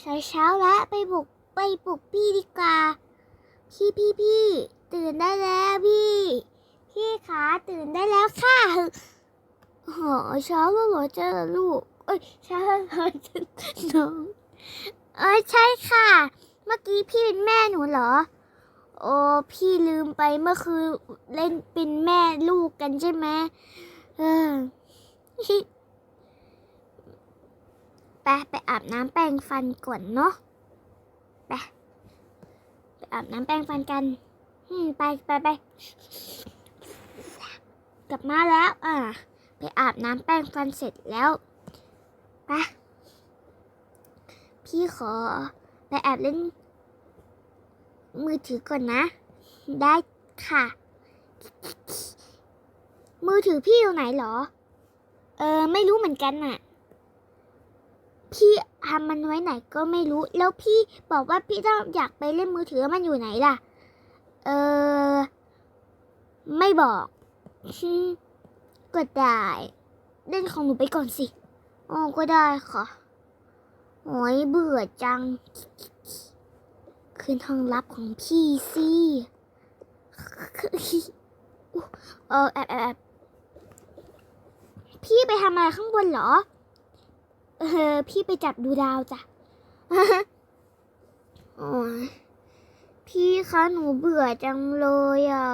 เช้าเช้าแล้วไปบุกไปปลุกพี่ดีกว่า พี่พี่พี่ตื่นได้แล้วพี่ พี่ขาตื่นได้แล้วค่ะโอ้โหเช้าแล้วเหรอเจอลูกเอ้ยเช้าแล้วหรอเจอน้องเอ้ยใช่ค่ะ เมื่อกี้พี่เป็นแม่หนูเหรอ โอ้พี่ลืมไปเมื่อคืนเล่นเป็นแม่ลูกกันใช่ไหมเออ ไปไปอาบน้ำแปรงฟันก่อนเนาะไปไปอาบน้ำแปรงฟันกันอืมไปไปไปกลับมาแล้ว อ่า ไปอาบน้ำแปรงฟันเสร็จแล้วไปพี่ขอไปแอบเล่น มือถือก่อนนะ ได้ค่ะ มือถือพี่อยู่ไหนเหรอ เออ ไม่รู้เหมือนกันน่ะ พี่ทำมันไว้ไหนก็ไม่รู้ แล้วพี่บอกว่าพี่ต้องอยากไปเล่นมือถือมันอยู่ไหนล่ะ เออ ไม่บอกก็ได้เล่นของหนูไปก่อนสิอ๋อก็ได้ค่ะโอ้ยเบื่อจัง คืนห้องลับของพี่สิเออแอบแอบพี่ไปทำอะไรข้างบนเหรอ เออพี่ไปจับดูดาวจ้ะโอ้ยพี่คะหนูเบื่อจังเลยอะ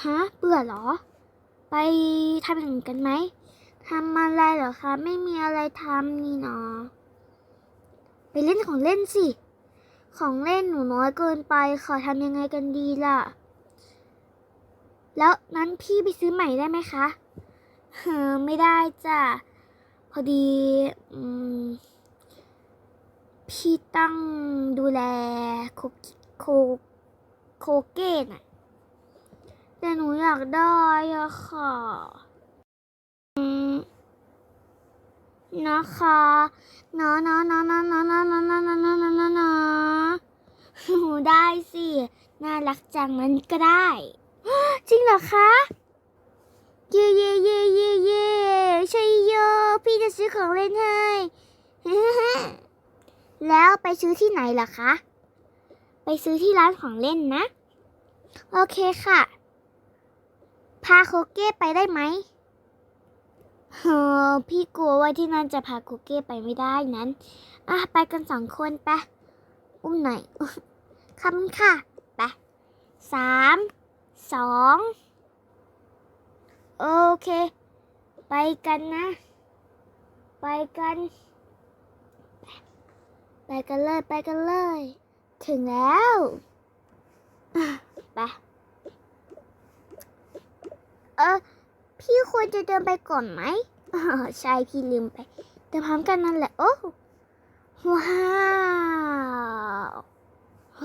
ฮะเบื่อเหรอ ไปทำอย่างกันไหมทำอะไรเหรอคะ ไม่มีอะไรทำนี่เนาะไปเล่นของเล่นสิ ของเล่นหนูน้อยเกินไปขอทำยังไงกันดีล่ะ แล้วนั้นพี่ไปซื้อใหม่ได้ไหมคะเออไม่ได้จ้ะ อดีอพี่ตั้งดูแลโคโคโคเก้น่ะแต่หนูอยากได้อะค่ะอืมนะคะเนาะเนาะเนาะเนาะเนาะเนาะเนาะเนาะเนาะเนาะเนาะนะนะหนูได้สิ น่ารักจังมันก็ได้ จริงเหรอคะ เย่เย่เย่เย่เย่ จะซื้อของเล่นให้ แล้วไปซื้อที่ไหนล่ะคะ ไปซื้อที่ร้านของเล่นนะ โอเคค่ะ พาโคเก้ไปได้ไหมเออพี่กลัวว่าที่นั่นจะพาโคเก้ไปไม่ได้นั้นอะไปกันสองคนไป อุ้มหน่อยคำค่ะ ไปสามสองโอเค ไปกันนะ ไปกัน ไปกันเลยไปกันเลย ถึงแล้วไปเออพี่ควรจะเดินไปก่อนไหมใช่พี่ลืมไปเดินพร้อมกันนั่นแหละโอ้ว้าวโห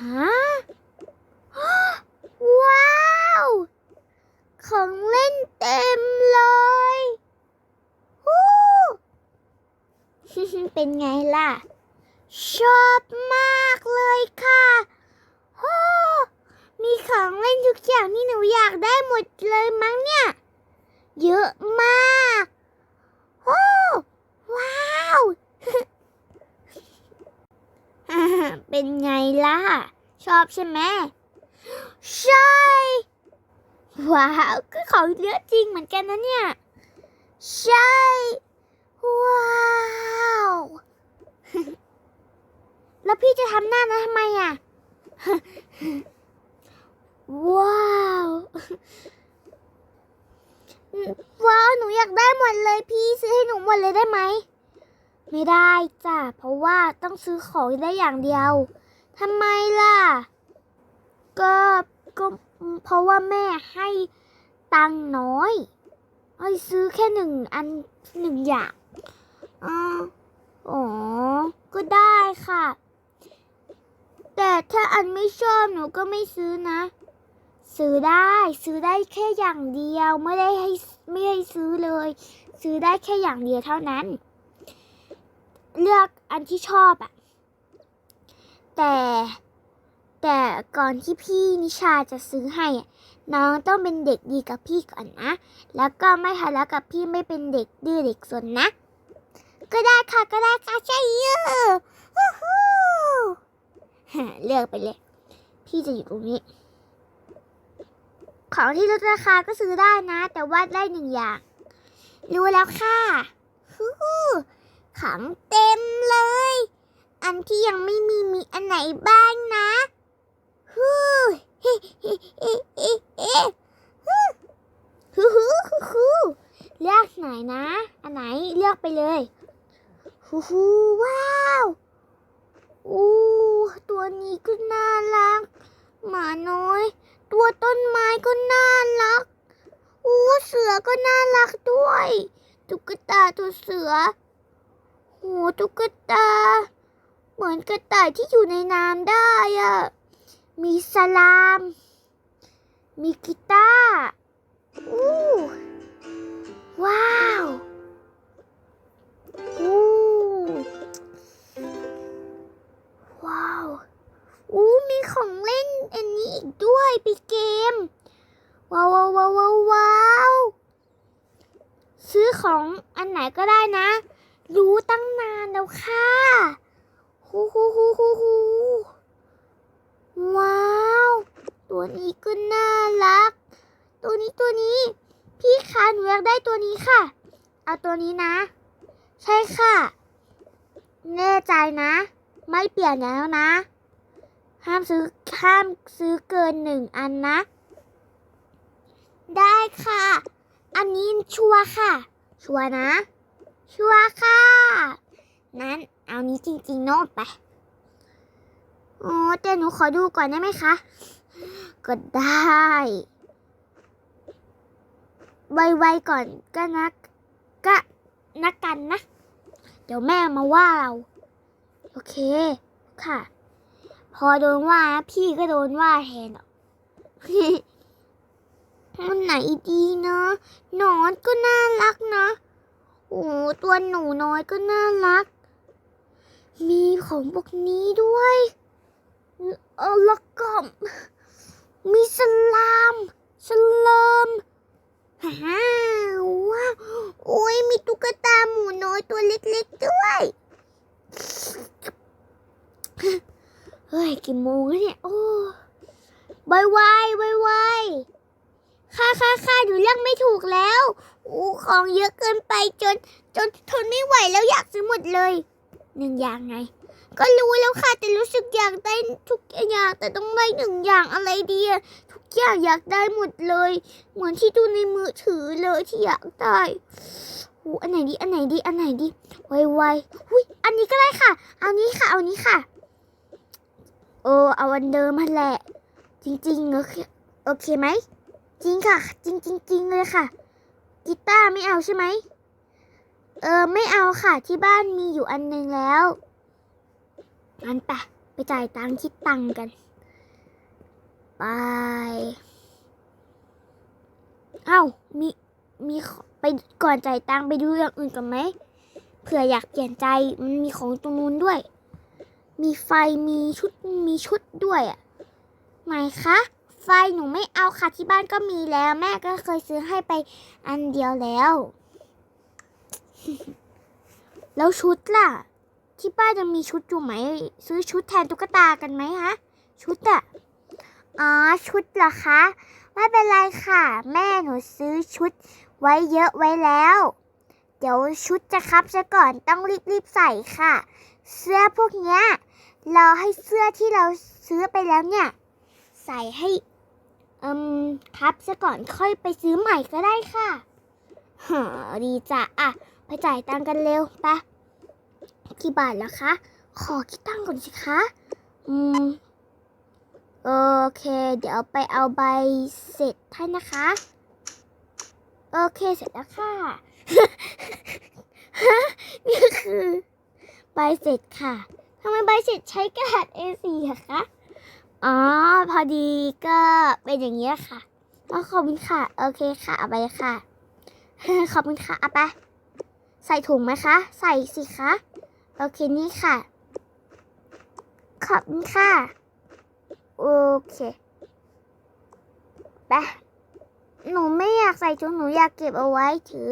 ฮะ ว้าว ของเล่นเต็มเลยฮู้เป็นไงล่ะ ชอบมากเลยค่ะโอ้มีของเล่นทุกอย่างที่หนูอยากได้หมดเลยมั้งเนี่ย เยอะมากโอ้ว้าวเป็นไงล่ะ ชอบใช่ไหมใช่ ว้าวก็ของเยอะจริงเหมือนกันนะเนี่ย ใช่ ว้าว แล้วพี่จะทำหน้านั้นทำไมอะ ว้าว ว้าว หนูอยากได้หมดเลยพี่ซื้อให้หนูหมดเลยได้ไหม ไม่ได้จ้ะ เพราะว่าต้องซื้อของได้อย่างเดียวทำไมล่ะ ก็ก็ เพราะว่าแม่ให้ตังน้อยให้ซื้อแค่หนึ่งอันหนึ่งอย่างอ๋อ ก็ได้ค่ะ แต่ถ้าอันไม่ชอบหนูก็ไม่ซื้อนะ ซื้อได้ซื้อได้แค่อย่างเดียวไม่ได้ให้ไม่ให้ซื้อเลย ซื้อได้แค่อย่างเดียวเท่านั้น เลือกอันที่ชอบอะแต่ แต่ก่อนที่พี่นิชาจะซื้อให้น้องต้องเป็นเด็กดีกับพี่ก่อนนะ แล้วก็ไม่ทะเลาะกับพี่ไม่เป็นเด็กดื้อเด็กสนนะ ก็ได้ค่ะก็ได้ค่ะใช่เยอะฮู้ฮู้ฮะเลือกไปเลย พี่จะอยู่ตรงนี้ ของที่ลดราคาก็ซื้อได้นะ แต่ว่าได้หนึ่งอย่าง รู้แล้วค่ะฮู้ของเต็มเลย อันที่ยังไม่มีมีอันไหนบ้างนะ เฮ้เฮ้เฮ้เฮ้เฮ้ฮู้ฮู้ฮู้ฮู้เลือกไหนนะ อันไหนเลือกไปเลยฮู้ฮู้ว้าวอู้ตัวนี้ก็น่ารัก หมาน้อย ตัวต้นไม้ก็น่ารักอู้เสือก็น่ารักด้วยตุ๊กตาตัวเสือโหตุ๊กตา เหมือนกระต่ายที่อยู่ในน้ำได้อะ มีสลาม มีกีตาร์อู้ว้าวอู้ว้าวอู้มีของเล่นอันนี้อีกด้วยปีเกม ว้าวว้าวว้าวว้าวซื้อของอันไหนก็ได้นะ รู้ตั้งนานแล้วค่ะฮูฮูฮูฮูฮู ว้าว ตัวนี้ก็น่ารัก ตัวนี้ตัวนี้ พี่คะหนูอยากได้ตัวนี้ค่ะ เอาตัวนี้นะ ใช่ค่ะ แน่ใจนะ ไม่เปลี่ยนแล้วนะ ห้ามซื้อห้ามซื้อเกินหนึ่งอันนะ ได้ค่ะ อันนี้ชัวร์ค่ะ ชัวร์นะ ชัวร์ค่ะ นั้นเอานี้จริงๆโน้ตไป โอ๋อแต่หนูขอดูก่อนได้ไหมคะ ก็ได้ ไวๆก่อนก็นะก็นักกันนะ เดี๋ยวแม่มาว่าเรา โอเคค่ะ พอโดนว่านะพี่ก็โดนว่าแทนหรอกมันไหนดีนะหนอนก็น่ารักนะโอ้ตัวหนูน้อยก็น่ารัก มีของพวกนี้ด้วย เออแล้วก็มีสลามสลามฮ่าวว้าวโอ้ยมีตุ๊กตาหมูน้อยตัวเล็กๆด้วยเฮ้ยกี่โมงแล้วเนี่ย โอ้บายบายบายบายค่ะค่ะค่ะหนูเลือกไม่ถูกแล้วอู้ของเยอะเกินไปจน จนทนไม่ไหวแล้วอยากซื้อหมดเลย หนึ่งอย่างไง ก็รู้แล้วค่ะ แต่รู้สึกอยากได้ทุกอย่างแต่ต้องได้หนึ่งอย่างอะไรดีทุกอย่างอยากได้หมดเลย เหมือนที่ดูในมือถือเลยที่อยากได้โอ้อันไหนดีอันไหนดีอันไหนดีไวไวๆหุยอันนี้ก็ได้ค่ะ เอานี้ค่ะ เอานี้ค่ะเออเอาอันเดิมมาแหละ จริงๆโอเคโอเคไหมจริงค่ะ จริงจริงเลยค่ะกีตาร์ไม่เอาใช่ไหมเออไม่เอาค่ะที่บ้านมีอยู่อันหนึงแล้ว งั้นไปไปจ่ายตังค์คิดตังค์กัน ไป เอ้า มี มี ไปก่อนจ่ายตังค์ไปดูอย่างอื่นกันไหม เผื่ออยากเปลี่ยนใจ มันมีของตรงนู้นด้วย มีไฟ มีชุด มีชุดด้วยอะ ไหนคะ ไฟหนูไม่เอาค่ะที่บ้านก็มีแล้ว แม่ก็เคยซื้อให้ไปอันเดียวแล้ว แล้วชุดล่ะ ที่บ้าจะมีชุดอยู่ไหม ซื้อชุดแทนตุ๊กตากันไหมฮะ ชุดอะอ๋อ ชุดเหรอคะ ไม่เป็นไรค่ะ แม่หนูซื้อชุดไว้เยอะไว้แล้ว เดี๋ยวชุดจะครับซะก่อนต้องรีบๆใส่ค่ะ เสื้อพวกเนี้ยเราให้เสื้อที่เราซื้อไปแล้วเนี่ย ใส่ให้อืมครับซะก่อนค่อยไปซื้อใหม่ก็ได้ค่ะหาดีจ้ะอะ ไปจ่ายตังกันเร็วไปะ กี่บาทแล้วคะ ขอคิดตั้งก่อนสิคะ อืม โอเค เดี๋ยวไปเอาใบเสร็จให้นะคะ โอเคเสร็จแล้วค่ะนี่คือใบเสร็จค่ะทำไมใบเสร็จใช้กระดาษ A4 อะคะ อ๋อ พอดีก็เป็นอย่างนี้ค่ะก็ขอบคุณค่ะ โอเคค่ะ เอาไปค่ะ ขอบคุณค่ะ เอาไป ใส่ถุงไหมคะ ใส่สิคะ โอเคนี่ค่ะ ขอบคุณค่ะ โอเคไปหนูไม่อยากใส่ถุงหนูอยากเก็บเอาไว้ถือ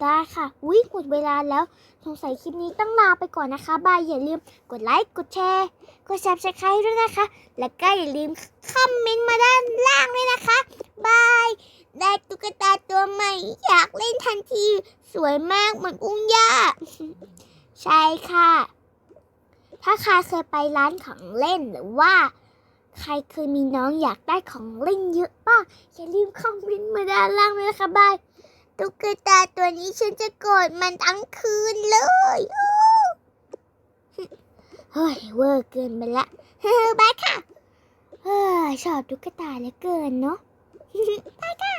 ได้ค่ะวิหมดเวลาแล้ว สงสัยคลิปนี้ต้องลาไปก่อนนะคะ บาย อย่าลืมกดไลค์ กดแชร์ กด subscribe ด้วยนะคะ แล้วก็อย่าลืมคอมเมนต์มาด้านล่างด้วยนะคะ บาย ได้ตุ๊กตาตัวใหม่ อยากเล่นทันที สวยมากเหมือนอุ้งย่า ใช่ค่ะ ถ้าใครเคยไปร้านของเล่นหรือว่า ใครเคยมีน้องอยากได้ของเล่นเยอะบ้างอย่าลืมคอมเมนต์มาด้านล่างด้วยนะคะบายตุ๊กตาตัวนี้ฉันจะโกรธมันทั้งคืนเลยเฮ้ยเวอร์เกินไปละบายค่ะเฮ้ยชอบตุ๊กตาเหลือเกินเนาะบายค่ะ